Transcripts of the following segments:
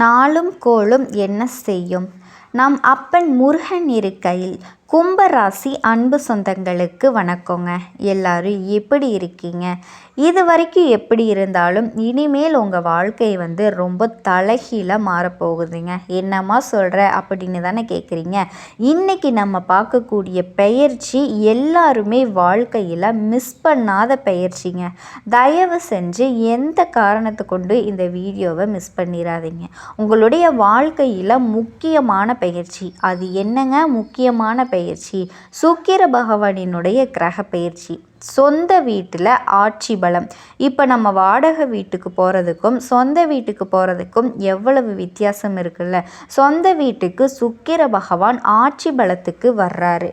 நாளும் கோளும் என்ன செய்யும்? நம் அப்பன் முருகன் இருக்கையில் கும்பராசி அன்பு சொந்தங்களுக்கு வணக்கங்க. எல்லாரும் எப்படி இருக்கீங்க. இது வரைக்கும் எப்படி இருந்தாலும் இனிமேல் உங்கள் வாழ்க்கை வந்து ரொம்ப தலைகீழாக மாறப்போகுதுங்க. என்னம்மா சொல்கிற அப்படின்னு தானே கேட்குறீங்க இன்றைக்கி நம்ம பார்க்கக்கூடிய பெயர்ச்சி எல்லாருமே வாழ்க்கையில் மிஸ் பண்ணாத பெயர்ச்சிங்க. தயவு செஞ்சு எந்த காரணத்தை கொண்டு இந்த வீடியோவை மிஸ் பண்ணிடாதீங்க உங்களுடைய வாழ்க்கையில் முக்கியமான பயிற்சி அது என்னங்க முக்கியமான பயிற்சி சுக்கிர பகவானினுடைய கிரக பயிற்சி சொந்த வீட்டில் ஆட்சி பலம். இப்போ நம்ம வாடகை வீட்டுக்கு போகிறதுக்கும் சொந்த வீட்டுக்கு போகிறதுக்கும் எவ்வளவு வித்தியாசம் இருக்குல்ல? சொந்த வீட்டுக்கு சுக்கிர பகவான் ஆட்சி பலத்துக்கு வர்றாரு.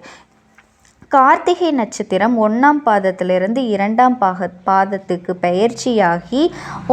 கார்த்திகை நட்சத்திரம் ஒன்றாம் பாதத்திலிருந்து இரண்டாம் பாக பாதத்துக்கு பயிற்சியாகி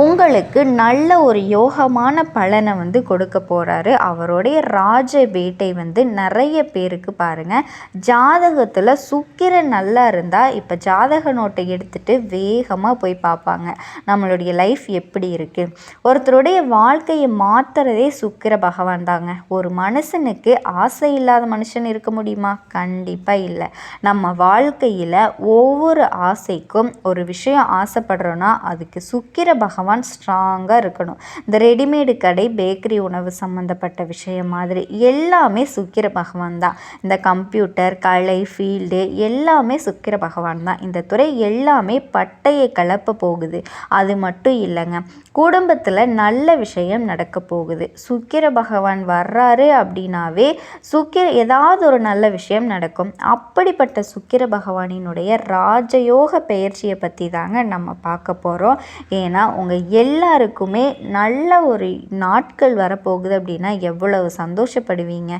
உங்களுக்கு நல்ல ஒரு யோகமான பலனை வந்து கொடுக்க போகிறாரு அவருடைய ராஜ வேட்டை வந்து நிறைய பேருக்கு பாருங்கள் ஜாதகத்தில் சுக்கிரன் நல்லா இருந்தால் இப்போ ஜாதக நோட்டை எடுத்துகிட்டு வேகமாக போய் பார்ப்பாங்க. நம்மளுடைய லைஃப் எப்படி இருக்குது ஒருத்தருடைய வாழ்க்கையை மாற்றுறதே சுக்கிர பகவான் தாங்க. ஒரு மனுஷனுக்கு ஆசை இல்லாத மனுஷன் இருக்க முடியுமா? கண்டிப்பாக இல்லை. நம்ம வாழ்க்கையில் ஒவ்வொரு ஆசைக்கும் ஒரு விஷயம் ஆசைப்படுறோன்னா அதுக்கு சுக்கிர பகவான் ஸ்ட்ராங்காக இருக்கணும். இந்த ரெடிமேடு கடை பேக்கரி உணவு சம்மந்தப்பட்ட விஷயம் மாதிரி எல்லாமே சுக்கிர பகவான் தான். இந்த கம்ப்யூட்டர் கலை ஃபீல்டு எல்லாமே சுக்கிர பகவான் தான். இந்த துறை எல்லாமே பட்டையை கலப்ப போகுது. அது மட்டும் இல்லைங்க குடும்பத்தில் நல்ல விஷயம் நடக்க போகுது. சுக்கிர பகவான் வர்றாரு அப்படின்னாவே சுக்கிர ஏதாவது ஒரு நல்ல விஷயம் நடக்கும். அப்படிப்பட்ட அப்படிப்பட்ட சுக்கிர பகவானினுடைய ராஜயோக பெயர்ச்சியை பற்றி தாங்க நம்ம பார்க்க போகிறோம் ஏன்னா உங்கள் எல்லாருக்குமே நல்ல ஒரு நாட்கள் வரப்போகுது அப்படின்னா எவ்வளவு சந்தோஷப்படுவீங்க?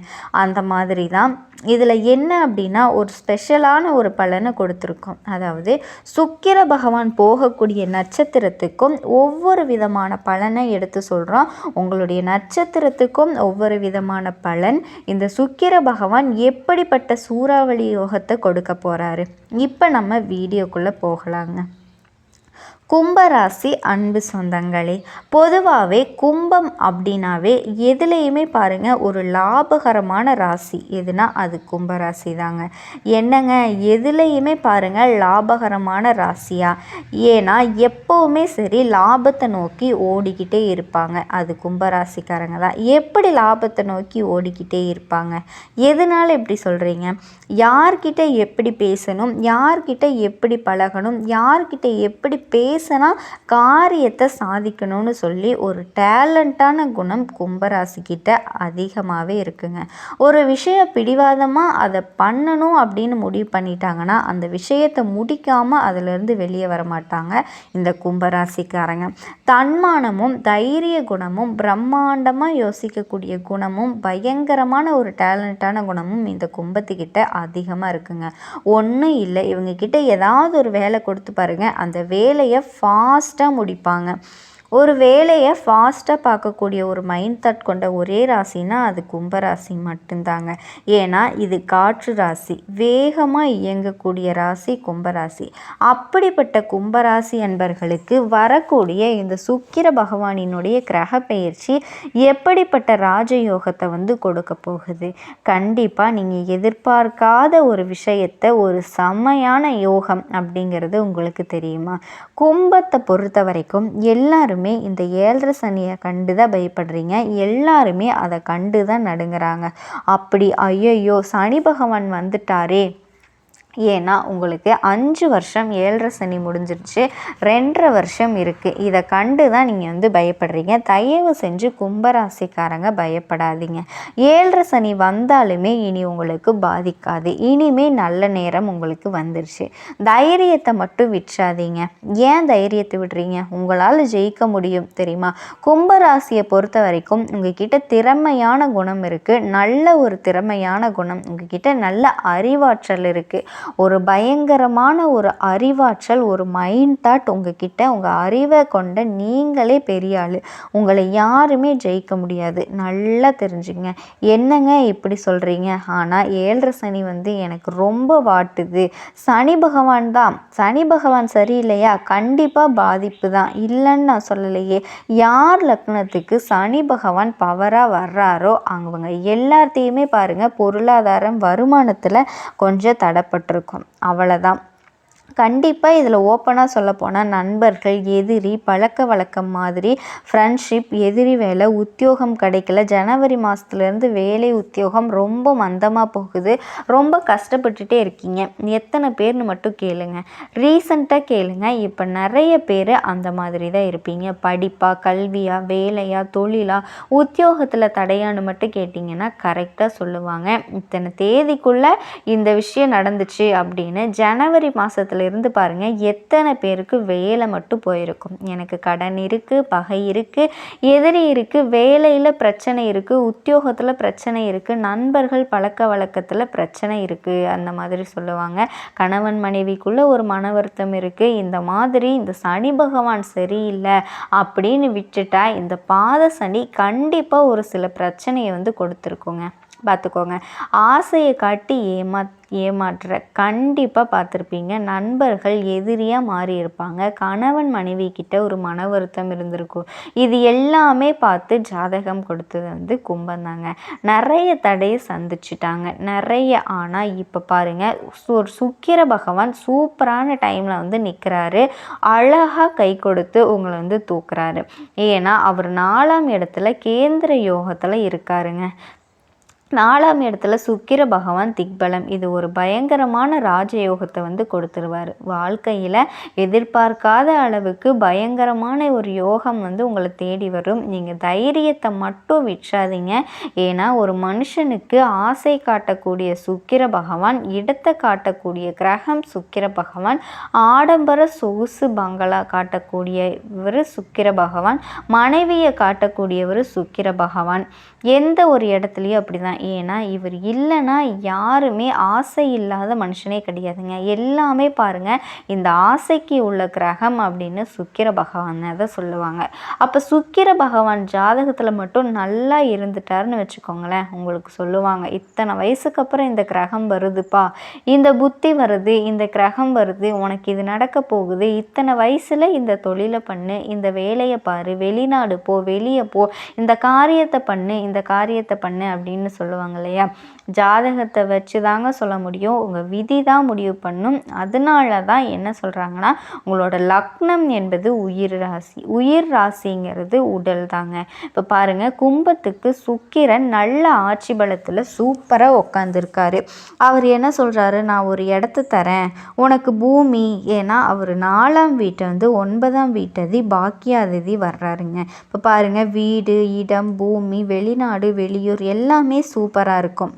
அந்த மாதிரி தான். இதில் என்ன அப்படின்னா ஒரு ஸ்பெஷலான ஒரு பலனை கொடுத்துருக்கோம். அதாவது சுக்கிர பகவான் போகக்கூடிய நட்சத்திரத்துக்கும் ஒவ்வொரு விதமான பலனை எடுத்து சொல்கிறோம் உங்களுடைய நட்சத்திரத்துக்கும் ஒவ்வொரு விதமான பலன். இந்த சுக்கிர பகவான் எப்படிப்பட்ட சூறாவளி யோகத்தை கொடுக்க போகிறாரு இப்போ நம்ம வீடியோக்குள்ளே போகலாங்க. கும்பராசி அன்பு சொந்தங்களே பொதுவாகவே கும்பம் அப்படின்னாவே எதுலேயுமே பாருங்கள் ஒரு லாபகரமான ராசி. எதுனா அது கும்பராசி தாங்க என்னங்க? எதுலேயுமே பாருங்கள் லாபகரமான ராசியா? ஏன்னா எப்போவுமே சரி லாபத்தை நோக்கி ஓடிக்கிட்டே இருப்பாங்க. அது கும்பராசிக்காரங்க தான். எப்படி லாபத்தை நோக்கி ஓடிக்கிட்டே இருப்பாங்க? எதனால் இப்படி சொல்கிறீங்க யார்கிட்ட எப்படி பேசணும்? யார்கிட்ட எப்படி பழகணும்? யார்கிட்ட எப்படி பே பேசினால் காரியத்தை சாதிக்கணும்னு சொல்லி ஒரு டேலண்ட்டான குணம் கும்பராசிக்கிட்ட அதிகமாகவே இருக்குங்க. ஒரு விஷயம் பிடிவாதமாக அதை பண்ணணும் அப்படின்னு முடிவு பண்ணிட்டாங்கன்னா அந்த விஷயத்தை முடிக்காமல் அதிலிருந்து வெளியே வர மாட்டாங்க இந்த கும்பராசிக்காரங்க. தன்மானமும் தைரிய குணமும் பிரம்மாண்டமாக யோசிக்கக்கூடிய குணமும் பயங்கரமான ஒரு டேலண்ட்டான குணமும் இந்த கும்பத்துக்கிட்ட அதிகமாக இருக்குங்க. ஒன்றும் இல்லை. இவங்க கிட்ட ஏதாவது ஒரு வேலை கொடுத்து பாருங்கள் அந்த வேலையை ஃபாஸ்ட்டாக முடிப்பாங்க. ஒரு வேலையை ஃபாஸ்ட்டாக பார்க்கக்கூடிய ஒரு மைண்ட் தாட் கொண்ட ஒரே ராசினா அது கும்பராசி மட்டும்தாங்க. ஏன்னா இது காற்று ராசி. வேகமாக இயங்கக்கூடிய ராசி கும்பராசி அப்படிப்பட்ட கும்பராசி அன்பர்களுக்கு வரக்கூடிய இந்த சுக்கிர பகவானினுடைய கிரக பயிற்சி எப்படிப்பட்ட ராஜயோகத்தை வந்து கொடுக்க போகுது? கண்டிப்பாக நீங்கள் எதிர்பார்க்காத ஒரு விஷயத்தை ஒரு செம்மையான யோகம் அப்படிங்கிறது உங்களுக்கு தெரியுமா? கும்பத்தை பொறுத்த வரைக்கும் எல்லாருமே எல்லாருமே இந்த ஏழரை சனியை கண்டு தான் பயப்படுறீங்க. எல்லாருமே அதை கண்டு தான் நடுங்கிறாங்க. அப்படி ஐயையோ சனி பகவான் வந்துட்டாரே. ஏன்னா உங்களுக்கு அஞ்சு வருஷம் ஏழரை சனி முடிஞ்சிருச்சு ரெண்டரை வருஷம் இருக்குது இதை கண்டு தான் நீங்கள் வந்து பயப்படுறீங்க. தயவு செஞ்சு கும்பராசிக்காரங்க பயப்படாதீங்க. ஏழரை சனி வந்தாலுமே இனி உங்களுக்கு பாதிக்காது. இனிமே நல்ல நேரம் உங்களுக்கு வந்துருச்சு. தைரியத்தை மட்டும் விற்றாதீங்க ஏன் தைரியத்தை விடுறீங்க உங்களால் ஜெயிக்க முடியும் தெரியுமா? கும்பராசியை பொறுத்த வரைக்கும் உங்ககிட்ட திறமையான குணம் இருக்குது நல்ல ஒரு திறமையான குணம் உங்ககிட்ட நல்ல அறிவாற்றல் இருக்குது ஒரு பயங்கரமான ஒரு அறிவாற்றல் ஒரு மைண்ட் தாட் உங்ககிட்ட உங்கள் அறிவை கொண்ட நீங்களே பெரிய ஆள். உங்களை யாருமே ஜெயிக்க முடியாது. நல்லா தெரிஞ்சுங்க. என்னங்க இப்படி சொல்கிறீங்க ஆனால் ஏழரை சனி வந்து எனக்கு ரொம்ப வாட்டுது. சனி பகவான் தான். சனி பகவான் சரியில்லையா? கண்டிப்பாக பாதிப்பு தான். இல்லைன்னு நான் சொல்லலையே. யார் லக்னத்துக்கு சனி பகவான் பவராக வர்றாரோ அவங்க எல்லாத்தையுமே பாருங்கள் பொருளாதாரம் வருமானத்தில் கொஞ்சம் இருக்கும். அவ்வளோதான் கண்டிப்பாக இதில் ஓப்பனாக சொல்லப்போனால் நண்பர்கள் எதிரி பழக்க வழக்கம் மாதிரி ஃப்ரெண்ட்ஷிப் எதிரி வேலை உத்தியோகம் கிடைக்கல. ஜனவரி மாதத்துலேருந்து வேலை உத்தியோகம் ரொம்ப மந்தமாக போகுது. ரொம்ப கஷ்டப்பட்டுட்டே இருக்கீங்க. எத்தனை பேர்னு மட்டும் கேளுங்க. ரீசண்டாக கேளுங்க. இப்போ நிறைய பேர் அந்த மாதிரி தான் இருப்பீங்க. படிப்பாக கல்வியாக வேலையாக தொழிலாக உத்தியோகத்தில் தடையான்னு மட்டும் கேட்டிங்கன்னா கரெக்டாக சொல்லுவாங்க. இத்தனை தேதிக்குள்ளே இந்த விஷயம் நடந்துச்சு அப்படின்னு ஜனவரி மாதத்துல இருந்து பாருங்கள் எத்தனை பேருக்கு வேலை மட்டும் போயிருக்கும். எனக்கு கடன் இருக்குது பகை இருக்குது எதிரி இருக்குது வேலையில் பிரச்சனை இருக்குது உத்தியோகத்தில் பிரச்சனை இருக்குது நண்பர்கள் பழக்க வழக்கத்தில் பிரச்சனை இருக்குது அந்த மாதிரி சொல்லுவாங்க. கணவன் மனைவிக்குள்ளே ஒரு மன வருத்தம் இருக்குது இந்த மாதிரி இந்த சனி பகவான் சரியில்லை அப்படின்னு விட்டுட்டா இந்த பாத சனி கண்டிப்பாக ஒரு சில பிரச்சனையை வந்து கொடுத்துருக்குங்க. பார்த்துக்கோங்க. ஆசையை காட்டி ஏமா ஏமாற்ற கண்டிப்பாக பார்த்துருப்பீங்க. நண்பர்கள் எதிரியாக மாறி இருப்பாங்க கணவன் மனைவி கிட்ட ஒரு மன வருத்தம் இருந்திருக்கும். இது எல்லாமே பார்த்து ஜாதகம் கொடுத்தது வந்து கும்பம் தாங்க. நிறைய தடையை சந்திச்சிட்டாங்க. நிறைய ஆனால் இப்போ பாருங்கள் ஒரு சுக்கிர பகவான் சூப்பரான டைமில் வந்து நிற்கிறாரு அழகாக கை கொடுத்து உங்களை வந்து தூக்குறாரு. ஏன்னா அவர் நாலாம் இடத்துல கேந்திர யோகத்தில் இருக்காருங்க. நாலாம் இடத்துல சுக்கிர பகவான் திக்பலம். இது ஒரு பயங்கரமான ராஜயோகத்தை வந்து கொடுத்துருவார். வாழ்க்கையில் எதிர்பார்க்காத அளவுக்கு பயங்கரமான ஒரு யோகம் வந்து உங்களை தேடி வரும். நீங்கள் தைரியத்தை மட்டும் விற்றாதீங்க ஏன்னா ஒரு மனுஷனுக்கு ஆசை காட்டக்கூடிய சுக்கிர பகவான் இடத்தை காட்டக்கூடிய கிரகம் சுக்கிர பகவான் ஆடம்பர சொகுசு பங்களா காட்டக்கூடியவர் சுக்கிர பகவான் மனைவியை காட்டக்கூடியவர் சுக்கிர பகவான். எந்த ஒரு இடத்துலையும் அப்படி தான் ஏன்னா இவர் இல்லைன்னா யாருமே ஆசை இல்லாத மனுஷனே கிடையாதுங்க. எல்லாமே பாருங்கள் இந்த ஆசைக்கு உள்ள கிரகம் அப்படின்னு சுக்கிர பகவான் தான் சொல்லுவாங்க. அப்போ சுக்கிர பகவான் ஜாதகத்தில் மட்டும் நல்லா இருந்துட்டாருன்னு வச்சுக்கோங்களேன் உங்களுக்கு சொல்லுவாங்க இத்தனை வயசுக்கு அப்புறம் இந்த கிரகம் வருதுப்பா இந்த புத்தி வருது இந்த கிரகம் வருது உனக்கு இது நடக்க போகுது இத்தனை வயசில் இந்த தொழிலை பண்ணு இந்த வேலையை பாரு வெளிநாடு போ வெளியே போ இந்த காரியத்தை பண்ணு இந்த காரியத்தை பண்ணு அப்படின்னு சொல்லி சொல்லுவாங்க இல்லையா? ஜாதகத்தை வச்சு தாங்க சொல்ல முடியும். உங்கள் விதி தான் முடிவு பண்ணும். அதனால தான் என்ன சொல்கிறாங்கன்னா உங்களோட லக்னம் என்பது உயிர் ராசி. உயிர் ராசிங்கிறது உடல் தாங்க. இப்போ பாருங்கள் கும்பத்துக்கு சுக்கிரன் நல்ல ஆட்சி பலத்தில் சூப்பராக உட்காந்துருக்காரு அவர் என்ன சொல்கிறாரு நான் ஒரு இடத்த தரேன். உனக்கு பூமி. ஏன்னா அவர் நாலாம் வீட்டை வந்து ஒன்பதாம் வீட்டதி பாக்கியாதிதி வர்றாருங்க. இப்போ பாருங்கள் வீடு இடம் பூமி வெளிநாடு வெளியூர் எல்லாமே சூப்பராக இருக்கும்.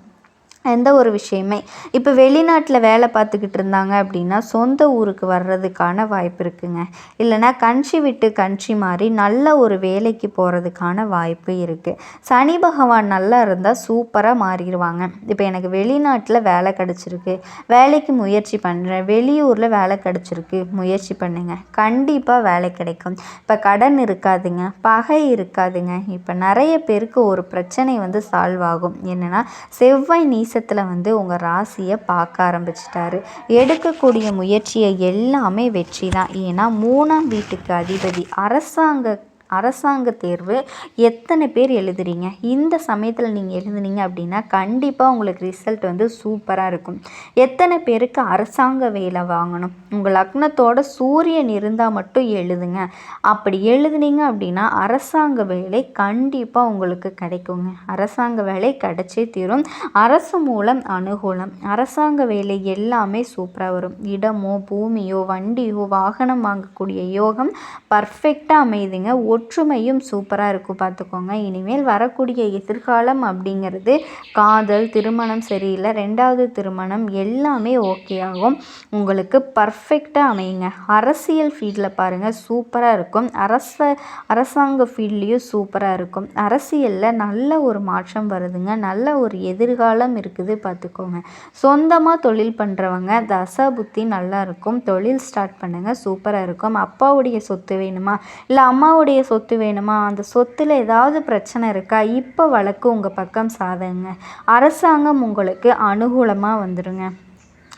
எந்த ஒரு விஷயமே. இப்போ வெளிநாட்டில் வேலை பார்த்துக்கிட்டு இருந்தாங்க அப்படின்னா சொந்த ஊருக்கு வர்றதுக்கான வாய்ப்பு இருக்குங்க. இல்லைனா கண்ட்ரி விட்டு கண்ட்ரி மாதிரி நல்ல ஒரு வேலைக்கு போகிறதுக்கான வாய்ப்பு இருக்குது சனி பகவான் நல்லா இருந்தால் சூப்பராக மாறிடுவாங்க. இப்போ எனக்கு வெளிநாட்டில் வேலை கிடச்சிருக்கு. வேலைக்கு முயற்சி பண்ணுறேன் வெளியூரில் வேலை கிடச்சிருக்கு. முயற்சி பண்ணுங்க. கண்டிப்பாக வேலை கிடைக்கும். இப்போ கடன் இருக்காதுங்க. பகை இருக்காதுங்க. இப்போ நிறைய பேருக்கு ஒரு பிரச்சனை வந்து சால்வ் ஆகும். என்னென்னா செவ்வாய் நீச தேசத்தில் வந்து உங்கள் ராசியை பார்க்க ஆரம்பிச்சிட்டாரு. எடுக்கக்கூடிய முயற்சியை எல்லாமே வெற்றி தான் ஏன்னா மூணாம் வீட்டுக்கு அதிபதி அரசாங்க அரசாங்க தேர்வு எத்தனை பேர் எழுதுறீங்க? இந்த சமயத்தில் நீங்கள் எழுதுனீங்க அப்படின்னா கண்டிப்பாக உங்களுக்கு ரிசல்ட் வந்து சூப்பராக இருக்கும். எத்தனை பேருக்கு அரசாங்க வேலை வாங்கணும்? உங்கள் லக்னத்தோட சூரியன் இருந்தால் மட்டும் எழுதுங்க. அப்படி எழுதுனீங்க அப்படின்னா அரசாங்க வேலை கண்டிப்பாக உங்களுக்கு கிடைக்குங்க. அரசாங்க வேலை கிடைச்சே தீரும். அரசு மூலம் அனுகூலம். அரசாங்க வேலை எல்லாமே சூப்பராக வரும். இடமோ பூமியோ வண்டியோ வாகனம் வாங்கக்கூடிய யோகம் பர்ஃபெக்டாக அமையுதுங்க. ஒற்றுமையும் சூப்பராக இருக்கும் பார்த்துக்கோங்க இனிமேல் வரக்கூடிய எதிர்காலம் அப்படிங்கிறது காதல் திருமணம் சரியில்லை. ரெண்டாவது திருமணம் எல்லாமே ஓகே ஆகும். உங்களுக்கு பர்ஃபெக்டாக அமையுங்க. அரசியல் ஃபீல்டில் பாருங்கள் சூப்பராக இருக்கும். அரச அரசாங்க ஃபீல்ட்லேயும் சூப்பராக இருக்கும். அரசியலில் நல்ல ஒரு மாற்றம் வருதுங்க. நல்ல ஒரு எதிர்காலம் இருக்குது பார்த்துக்கோங்க சொந்தமாக தொழில் பண்ணுறவங்க தச புத்தி நல்லா இருக்கும். தொழில் ஸ்டார்ட் பண்ணுங்கள் சூப்பராக இருக்கும். அப்பாவுடைய சொத்து வேணுமா? இல்லை அம்மாவுடைய சொத்து வேணுமா? அந்த சொத்தில் ஏதாவது பிரச்சனை இருக்கா? இப்போ வழக்கு உங்கள் பக்கம் சாதங்க. அரசாங்கம் உங்களுக்கு அனுகூலமாக வந்துடுங்க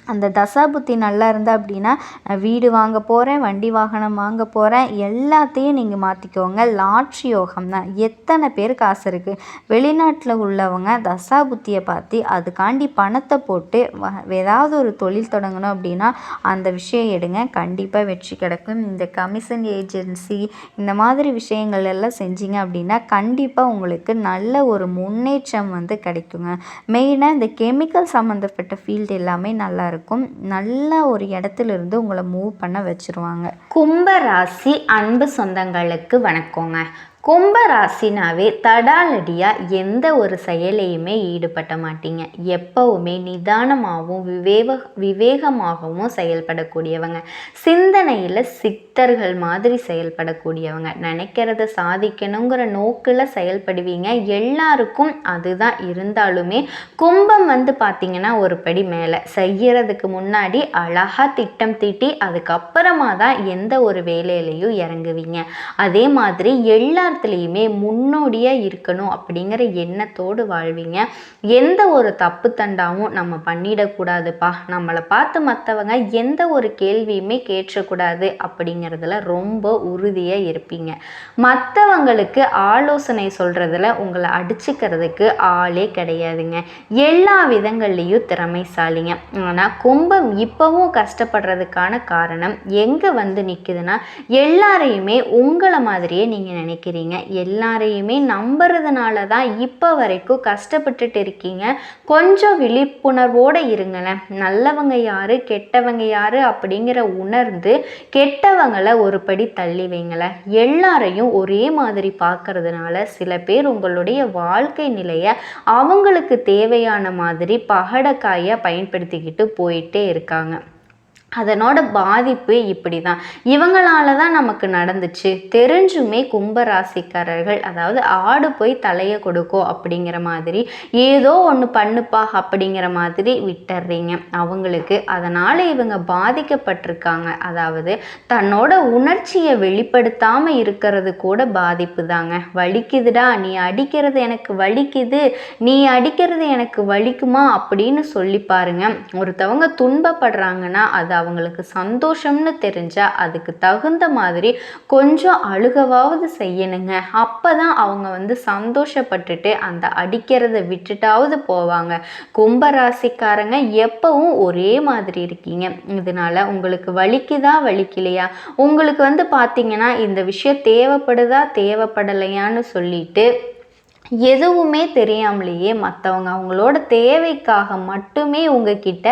அந்த தசாபுத்தி நல்லா இருந்தால் அப்படின்னா நான் வீடு வாங்க போகிறேன் வண்டி வாகனம் வாங்க போகிறேன் எல்லாத்தையும் நீங்கள் மாற்றிக்கோங்க லாட்ரி யோகம் தான். எத்தனை பேர் காசு இருக்குது வெளிநாட்டில் உள்ளவங்க தசா புத்தியை பார்த்து அதுக்காண்டி பணத்தை போட்டு ஏதாவது ஒரு தொழில் தொடங்கணும் அப்படின்னா அந்த விஷயம் எடுங்க. கண்டிப்பாக வெற்றி கிடைக்கும். இந்த கமிஷன் ஏஜென்சி இந்த மாதிரி விஷயங்கள் எல்லாம் செஞ்சீங்க அப்படின்னா கண்டிப்பாக உங்களுக்கு நல்ல ஒரு முன்னேற்றம் வந்து கிடைக்குங்க. மெயினாக இந்த கெமிக்கல் சம்மந்தப்பட்ட ஃபீல்டு எல்லாமே நல்லாயிருக்கும் இருக்கும். நல்ல ஒரு இடத்துல இருந்து உங்களை மூவ் பண்ண வச்சுருவாங்க. கும்ப ராசி அன்பு சொந்தங்களுக்கு வணக்கங்க. கும்ப ராசினாவே தடாலடியாக எந்த ஒரு செயலையுமே ஈடுபட்ட மாட்டீங்க. எப்பவுமே நிதானமாகவும் விவேக விவேகமாகவும் செயல்படக்கூடியவங்க. சிந்தனையில் சித்தர்கள் மாதிரி செயல்படக்கூடியவங்க. நினைக்கிறத சாதிக்கணுங்கிற நோக்கில் செயல்படுவீங்க. எல்லாருக்கும் அதுதான் இருந்தாலுமே கும்பம் வந்து பார்த்திங்கன்னா ஒரு படி மேலே. செய்கிறதுக்கு முன்னாடி அழகாக திட்டம் தீட்டி அதுக்கப்புறமா தான் எந்த ஒரு வேலையிலையும் இறங்குவீங்க. அதே மாதிரி எல்லா எல்லாத்துலேயுமே முன்னோடியாக இருக்கணும் அப்படிங்கிற எண்ணத்தோடு வாழ்வீங்க. எந்த ஒரு தப்பு தண்டாவும் நம்ம பண்ணிடக்கூடாதுப்பா. நம்மளை பார்த்து மற்றவங்க எந்த ஒரு கேள்வியுமே கேட்கக்கூடாது அப்படிங்கிறதுல ரொம்ப உறுதியாக இருப்பீங்க. மற்றவங்களுக்கு ஆலோசனை சொல்கிறதுல உங்களை அடிச்சுக்கிறதுக்கு ஆளே கிடையாதுங்க. எல்லா விதங்கள்லேயும் திறமைசாலிங்க. ஆனால் கும்பம் இப்போவும் கஷ்டப்படுறதுக்கான காரணம் எங்கே வந்து நிற்குதுன்னா எல்லாரையுமே உங்களை மாதிரியே நீங்கள் நினைக்கிறீங்க. இருக்கீங்க. எல்லாரையுமே நம்புறதுனால தான் இப்போ வரைக்கும் கஷ்டப்பட்டுட்டு இருக்கீங்க. கொஞ்சம் விழிப்புணர்வோடு இருங்களேன். நல்லவங்க யார் கெட்டவங்க யார் அப்படிங்கிற உணர்ந்து கெட்டவங்களை ஒரு படி தள்ளி வைங்களேன். எல்லாரையும் ஒரே மாதிரி பார்க்கறதுனால சில பேர் உங்களுடைய வாழ்க்கை நிலையை அவங்களுக்கு தேவையான மாதிரி பகடக்காயை பயன்படுத்திக்கிட்டு போயிட்டே இருக்காங்க. அதனோட பாதிப்பு இப்படி தான் இவங்களால தான் நமக்கு நடந்துச்சு. தெரிஞ்சுமே கும்பராசிக்காரர்கள் அதாவது ஆடு போய் தலையை கொடுக்கும் அப்படிங்கிற மாதிரி ஏதோ ஒன்று பண்ணுப்பா அப்படிங்கிற மாதிரி விட்டுறீங்க. அவங்களுக்கு அதனால் இவங்க பாதிக்கப்பட்டிருக்காங்க. அதாவது தன்னோட உணர்ச்சியை வெளிப்படுத்தாமல் இருக்கிறது கூட பாதிப்பு தாங்க வலிக்குதுடா நீ அடிக்கிறது எனக்கு வலிக்குது நீ அடிக்கிறது எனக்கு வலிக்குமா அப்படின்னு சொல்லி பாருங்க. ஒருத்தவங்க துன்பப்படுறாங்கன்னா அது அவங்களுக்கு சந்தோஷம்னு தெரிஞ்சால் அதுக்கு தகுந்த மாதிரி கொஞ்சம் அழுகவாவது செய்யணுங்க. அப்போ தான் அவங்க வந்து சந்தோஷப்பட்டுட்டு அந்த அடிக்கிறத விட்டுட்டாவது போவாங்க. கும்பராசிக்காரங்க எப்பவும் ஒரே மாதிரி இருக்கீங்க. இதனால் உங்களுக்கு வலிக்குதா வலிக்கலையா? உங்களுக்கு வந்து பார்த்தீங்கன்னா இந்த விஷயம் தேவைப்படுதா தேவைப்படலையான்னு சொல்லிட்டு எதுவுமே தெரியாமலேயே மற்றவங்க அவங்களோட தேவைக்காக மட்டுமே உங்ககிட்ட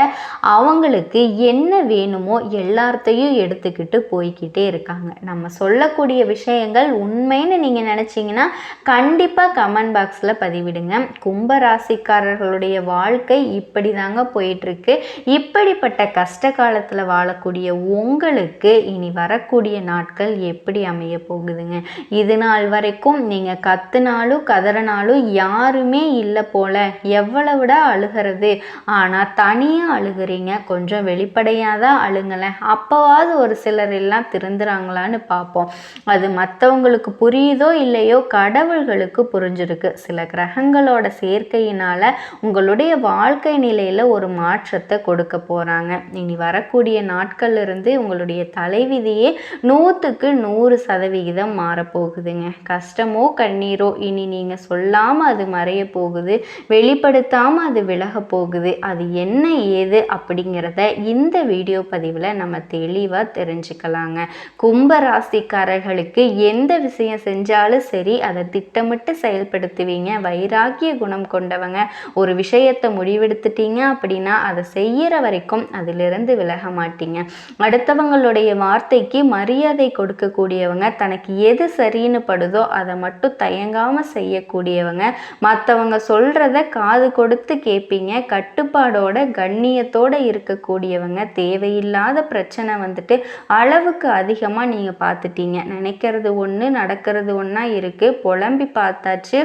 அவங்களுக்கு என்ன வேணுமோ எல்லாத்தையும் எடுத்துக்கிட்டு போய்கிட்டே இருக்காங்க. நம்ம சொல்லக்கூடிய விஷயங்கள் உண்மைன்னு நீங்கள் நினச்சிங்கன்னா கண்டிப்பாக கமெண்ட் பாக்ஸில் பதிவிடுங்க. கும்பராசிக்காரர்களுடைய வாழ்க்கை இப்படி தாங்க போயிட்டுருக்கு. இப்படிப்பட்ட கஷ்ட காலத்தில் வாழக்கூடிய உங்களுக்கு இனி வரக்கூடிய நாட்கள் எப்படி அமைய போகுதுங்க? இது நாள் வரைக்கும் நீங்கள் கத்துனாலும் கதற இல்லைனாலும் யாருமே இல்லை போல. எவ்வளவுடா அழுகிறது? ஆனால் தனியாக அழுகிறீங்க. கொஞ்சம் வெளிப்படையாக தான் அழுங்களேன். அப்போவாவது ஒரு சிலர் எல்லாம் திருந்துறாங்களான்னு பார்ப்போம். அது மற்றவங்களுக்கு புரியுதோ இல்லையோ கடவுள்களுக்கு புரிஞ்சிருக்கு. சில கிரகங்களோட சேர்க்கையினால் உங்களுடைய வாழ்க்கை நிலையில் ஒரு மாற்றத்தை கொடுக்க போகிறாங்க இனி வரக்கூடிய நாட்கள்லேருந்து உங்களுடைய தலைவிதியே நூற்றுக்கு நூறு சதவிகிதம் மாறப்போகுதுங்க. கஷ்டமோ கண்ணீரோ இனி நீங்கள் சொல் சொல்லாமல் அது மறைய போகுது வெளிப்படுத்தாமல் அது விலக போகுது. அது என்ன ஏது அப்படிங்கிறத இந்த வீடியோ பதிவில் நம்ம தெளிவாக தெரிஞ்சுக்கலாங்க. கும்ப ராசிக்காரர்களுக்கு எந்த விஷயம் செஞ்சாலும் சரி அதை திட்டமிட்டு செயல்படுத்துவீங்க. வைராக்கிய குணம் கொண்டவங்க. ஒரு விஷயத்தை முடிவெடுத்துட்டீங்க அப்படின்னா அதை செய்கிற வரைக்கும் அதிலிருந்து விலக மாட்டீங்க. அடுத்தவங்களுடைய வார்த்தைக்கு மரியாதை கொடுக்கக்கூடியவங்க தனக்கு எது சரின்னு படுதோ அதை மட்டும் தயங்காமல் செய்யக்கூடிய செய்யக்கூடியவங்க மற்றவங்க சொல்கிறத காது கொடுத்து கேட்பீங்க கட்டுப்பாடோட கண்ணியத்தோடு இருக்கக்கூடியவங்க. தேவையில்லாத பிரச்சனை வந்துட்டு அளவுக்கு அதிகமாக நீங்கள் பார்த்துட்டீங்க. நினைக்கிறது ஒன்று நடக்கிறது ஒன்றா இருக்குது புலம்பி பார்த்தாச்சு.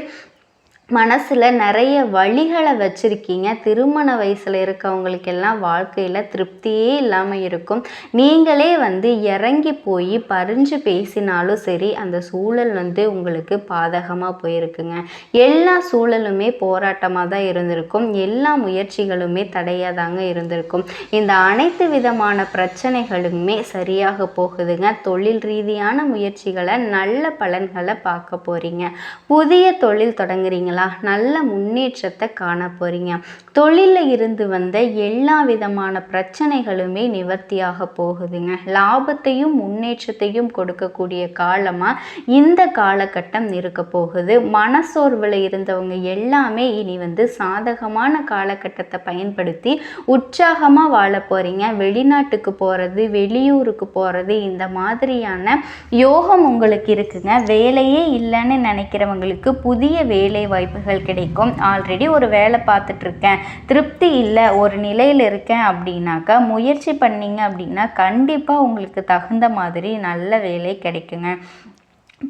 மனசில் நிறைய வழிகளை வச்சுருக்கீங்க. திருமண வயசில் இருக்கவங்களுக்கெல்லாம் வாழ்க்கையில் திருப்தியே இல்லாமல் இருக்கும். நீங்களே வந்து இறங்கி போய் பறிஞ்சு பேசினாலும் சரி அந்த சூழல் வந்து உங்களுக்கு பாதகமாக போயிருக்குங்க. எல்லா சூழலுமே போராட்டமாக தான் இருந்திருக்கும். எல்லா முயற்சிகளுமே தடையாக தாங்க இருந்திருக்கும். இந்த அனைத்து விதமான பிரச்சனைகளுமே சரியாக போகுதுங்க. தொழில் ரீதியான முயற்சிகளை நல்ல பலன்களை பார்க்க போகிறீங்க புதிய தொழில் தொடங்குறீங்க பார்த்தீங்களா நல்ல முன்னேற்றத்தை காண போகிறீங்க தொழிலில் இருந்து வந்த எல்லா விதமான பிரச்சனைகளுமே நிவர்த்தியாக போகுதுங்க. லாபத்தையும் முன்னேற்றத்தையும் கொடுக்கக்கூடிய காலமாக இந்த காலகட்டம் இருக்க போகுது. மனசோர்வில் இருந்தவங்க எல்லாமே இனி வந்து சாதகமான காலகட்டத்தை பயன்படுத்தி உற்சாகமாக வாழ போகிறீங்க வெளிநாட்டுக்கு போகிறது வெளியூருக்கு போகிறது இந்த மாதிரியான யோகம் உங்களுக்கு இருக்குங்க. வேலையே இல்லைன்னு நினைக்கிறவங்களுக்கு புதிய வேலை வாய்ப்பு வாய்ப்புகள் கிடைக்கும். ஆல்ரெடி ஒரு வேலை பார்த்துட்ருக்கேன். திருப்தி இல்லை ஒரு நிலையில் இருக்கேன் அப்படின்னாக்கா முயற்சி பண்ணிங்க அப்படின்னா கண்டிப்பாக உங்களுக்கு தகுந்த மாதிரி நல்ல வேலை கிடைக்குங்க.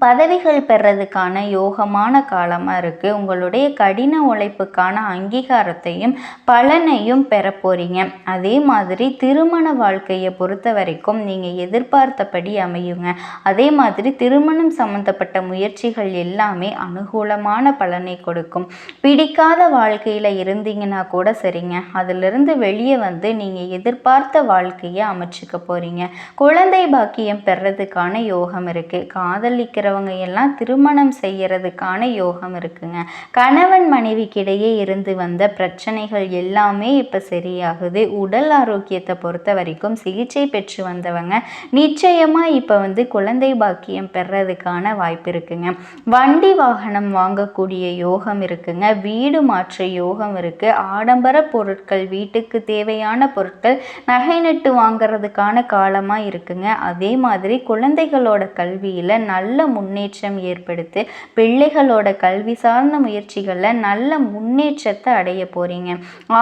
பதவிகள் பெறதுக்கான யோகமான காலமாக இருக்குது உங்களுடைய கடின உழைப்புக்கான அங்கீகாரத்தையும் பலனையும் பெற போகிறீங்க அதே மாதிரி திருமண வாழ்க்கையை பொறுத்த வரைக்கும் நீங்கள் எதிர்பார்த்தபடி அமையுங்க. அதே மாதிரி திருமணம் சம்மந்தப்பட்ட முயற்சிகள் எல்லாமே அனுகூலமான பலனை கொடுக்கும். பிடிக்காத வாழ்க்கையில் இருந்தீங்கன்னா கூட சரிங்க. அதிலிருந்து வெளியே வந்து நீங்கள் எதிர்பார்த்த வாழ்க்கையை அமைச்சுக்க போகிறீங்க குழந்தை பாக்கியம் பெறதுக்கான யோகம் இருக்குது காதலிக்க இருக்கிறவங்க எல்லாம் திருமணம் செய்யறதுக்கான யோகம் இருக்குங்க. கணவன் மனைவிக்கிடையே இருந்து வந்த பிரச்சனைகள் எல்லாமே இப்போ சரியாகுது. உடல் ஆரோக்கியத்தை பொறுத்த வரைக்கும் சிகிச்சை பெற்று வந்தவங்க நிச்சயமாக இப்போ வந்து குழந்தை பாக்கியம் பெறதுக்கான வாய்ப்பு இருக்குங்க. வண்டி வாகனம் வாங்கக்கூடிய யோகம் இருக்குங்க. வீடு மாற்ற யோகம் இருக்கு. ஆடம்பர பொருட்கள் வீட்டுக்கு தேவையான பொருட்கள் நகை நட்டு வாங்குறதுக்கான காலமாக இருக்குங்க. அதே மாதிரி குழந்தைகளோட கல்வியில் நல்ல முன்னேற்றம் ஏற்படுத்தி பிள்ளைகளோட கல்வி சார்ந்த முயற்சிகளில் நல்ல முன்னேற்றத்தை அடைய போகிறீங்க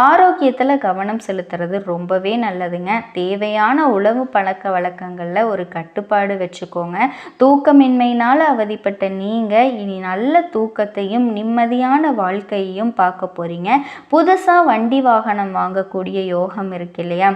ஆரோக்கியத்தில் கவனம் செலுத்துறது ரொம்பவே நல்லதுங்க. தேவையான உணவு பழக்க வழக்கங்களில் ஒரு கட்டுப்பாடு வச்சுக்கோங்க. தூக்கமின்மையினால் அவதிப்பட்ட நீங்கள் இனி நல்ல தூக்கத்தையும் நிம்மதியான வாழ்க்கையையும் பார்க்க போகிறீங்க புதுசாக வண்டி வாகனம் வாங்கக்கூடிய யோகம் இருக்கு இல்லையா?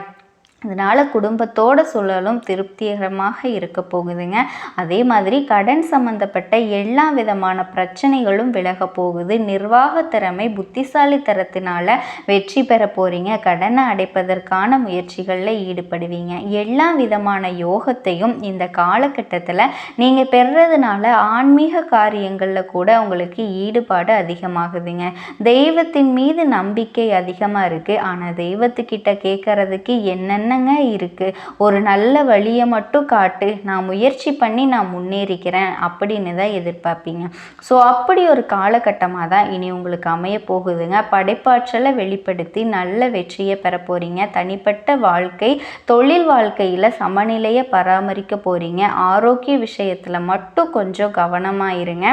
அதனால் குடும்பத்தோட சூழலும் திருப்திகரமாக இருக்க போகுதுங்க. அதே மாதிரி கடன் சம்மந்தப்பட்ட எல்லா விதமான பிரச்சனைகளும் விலக போகுது. நிர்வாக திறமை புத்திசாலித்தரத்தினால வெற்றி பெற போகிறீங்க கடனை அடைப்பதற்கான முயற்சிகளில் ஈடுபடுவீங்க. எல்லா விதமான யோகத்தையும் இந்த காலகட்டத்தில் நீங்கள் பெறுறதுனால ஆன்மீக காரியங்களில் கூட உங்களுக்கு ஈடுபாடு அதிகமாகுதுங்க. தெய்வத்தின் மீது நம்பிக்கை அதிகமாக இருக்குது ஆனால் தெய்வத்துக்கிட்ட கேட்கறதுக்கு என்னென்ன என்னங்க இருக்குது ஒரு நல்ல வழியை மட்டும் காட்டு. நான் முயற்சி பண்ணி நான் முன்னேறிக்கிறேன் அப்படின்னு தான் எதிர்பார்ப்பீங்க. ஸோ அப்படி ஒரு காலகட்டமாக தான் இனி உங்களுக்கு அமைய போகுதுங்க. படைப்பாற்றலை வெளிப்படுத்தி நல்ல வெற்றியை பெற போகிறீங்க தனிப்பட்ட வாழ்க்கை தொழில் வாழ்க்கையில் சமநிலையை பராமரிக்க போகிறீங்க ஆரோக்கிய விஷயத்தில் மட்டும் கொஞ்சம் கவனமாக இருங்க.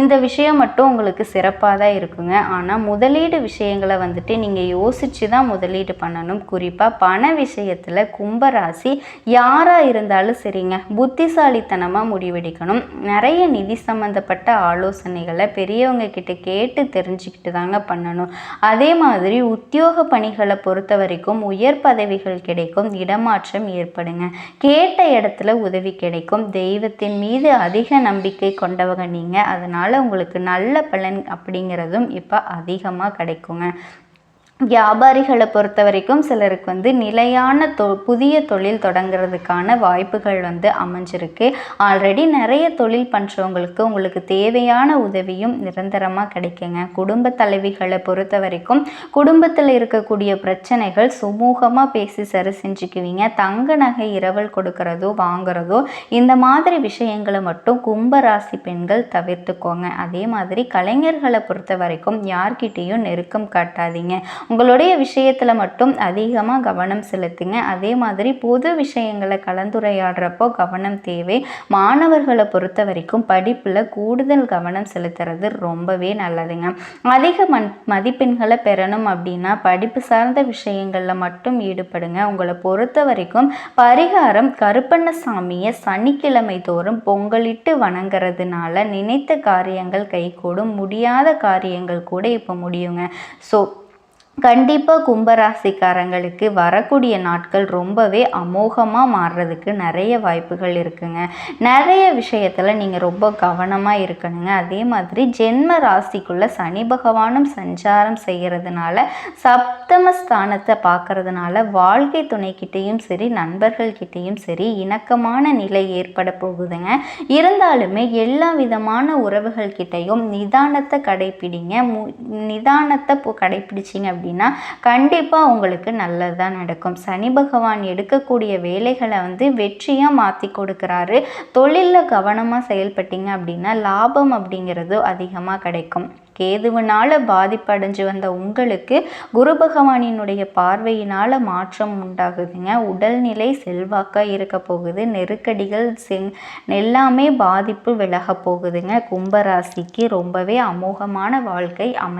இந்த விஷயம் மட்டும் உங்களுக்கு சிறப்பாக தான் இருக்குங்க. ஆனால் முதலீடு விஷயங்களை வந்துட்டு நீங்கள் யோசித்து தான் முதலீடு பண்ணணும். குறிப்பாக பண விஷயத்தை விஷயத்தில் கும்பராசி யாராக இருந்தாலும் சரிங்க. புத்திசாலித்தனமாக முடிவெடுக்கணும். நிறைய நிதி சம்மந்தப்பட்ட ஆலோசனைகளை பெரியவங்க கிட்ட கேட்டு தெரிஞ்சுக்கிட்டு தாங்க பண்ணணும். அதே மாதிரி உத்தியோக பணிகளை பொறுத்த வரைக்கும் உயர் பதவிகள் கிடைக்கும் இடமாற்றம் ஏற்படுங்க. கேட்ட இடத்துல உதவி கிடைக்கும். தெய்வத்தின் மீது அதிக நம்பிக்கை கொண்டவங்க நீங்கள் அதனால் உங்களுக்கு நல்ல பலன் அப்படிங்கிறதும் இப்போ அதிகமாக கிடைக்குங்க. வியாபாரிகளை பொறுத்த வரைக்கும் சிலருக்கு வந்து நிலையான தொ புதிய தொழில் தொடங்குறதுக்கான வாய்ப்புகள் வந்து அமைஞ்சிருக்கு. ஆல்ரெடி நிறைய தொழில் பண்ணுறவங்களுக்கு உங்களுக்கு தேவையான உதவியும் நிரந்தரமாக கிடைக்குங்க. குடும்ப தலைவிகளை பொறுத்த வரைக்கும் குடும்பத்தில் இருக்கக்கூடிய பிரச்சனைகள் சுமூகமாக பேசி சரி செஞ்சுக்குவீங்க. தங்க நகை இரவல் கொடுக்கறதோ வாங்குறதோ இந்த மாதிரி விஷயங்களை மட்டும் கும்பராசி பெண்கள் தவிர்த்துக்கோங்க. அதே மாதிரி கலைஞர்களை பொறுத்த வரைக்கும் யார்கிட்டேயும் நெருக்கம் காட்டாதீங்க. உங்களுடைய விஷயத்தில் மட்டும் அதிகமாக கவனம் செலுத்துங்க. அதே மாதிரி பொது விஷயங்களை கலந்துரையாடுறப்போ கவனம் தேவை. மாணவர்களை பொறுத்த வரைக்கும் படிப்பில் கூடுதல் கவனம் செலுத்துறது ரொம்பவே நல்லதுங்க. அதிக மண் மதிப்பெண்களை பெறணும் அப்படின்னா படிப்பு சார்ந்த விஷயங்களில் மட்டும் ஈடுபடுங்க. உங்களை பொறுத்த வரைக்கும் பரிகாரம் கருப்பண்ணசாமியை சனிக்கிழமை தோறும் பொங்கலிட்டு வணங்குறதுனால நினைத்த காரியங்கள் கைகூடும். முடியாத காரியங்கள் கூட இப்போ முடியுங்க. ஸோ கண்டிப்பாக கும்பராசிக்காரங்களுக்கு வரக்கூடிய நாட்கள் ரொம்பவே அமோகமாக மாறுறதுக்கு நிறைய வாய்ப்புகள் இருக்குங்க. நிறைய விஷயத்தில் நீங்கள் ரொம்ப கவனமாக இருக்கணுங்க. அதே மாதிரி ஜென்ம ராசிக்குள்ளே சனி பகவானும் சஞ்சாரம் செய்கிறதுனால சப்தம ஸ்தானத்தை பார்க்கறதுனால வாழ்க்கை துணைக்கிட்டேயும் சரி நண்பர்கள்கிட்டேயும் சரி இணக்கமான நிலை ஏற்பட போகுதுங்க. இருந்தாலுமே எல்லா விதமான உறவுகள்கிட்டையும் நிதானத்தை கடைப்பிடிங்க மு நிதானத்தை கடைப்பிடிச்சிங்க அப்படின்னு அப்படின்னா கண்டிப்பாக உங்களுக்கு நல்லது தான் நடக்கும். சனி பகவான் எடுக்கக்கூடிய வேலைகளை வந்து வெற்றியாக மாற்றி கொடுக்குறாரு. தொழிலில் கவனமாக செயல்பட்டீங்க அப்படின்னா லாபம் அப்படிங்கிறது அதிகமாக கிடைக்கும். கேதுவினால் பாதிப்படைஞ்சு வந்த உங்களுக்கு குரு பகவானினுடைய பார்வையினால் மாற்றம் உண்டாகுதுங்க. உடல்நிலை செல்வாக்காக இருக்க போகுது. நெருக்கடிகள் செங் எல்லாமே பாதிப்பு விலக போகுதுங்க. கும்பராசிக்கு ரொம்பவே அமோகமான வாழ்க்கை அமை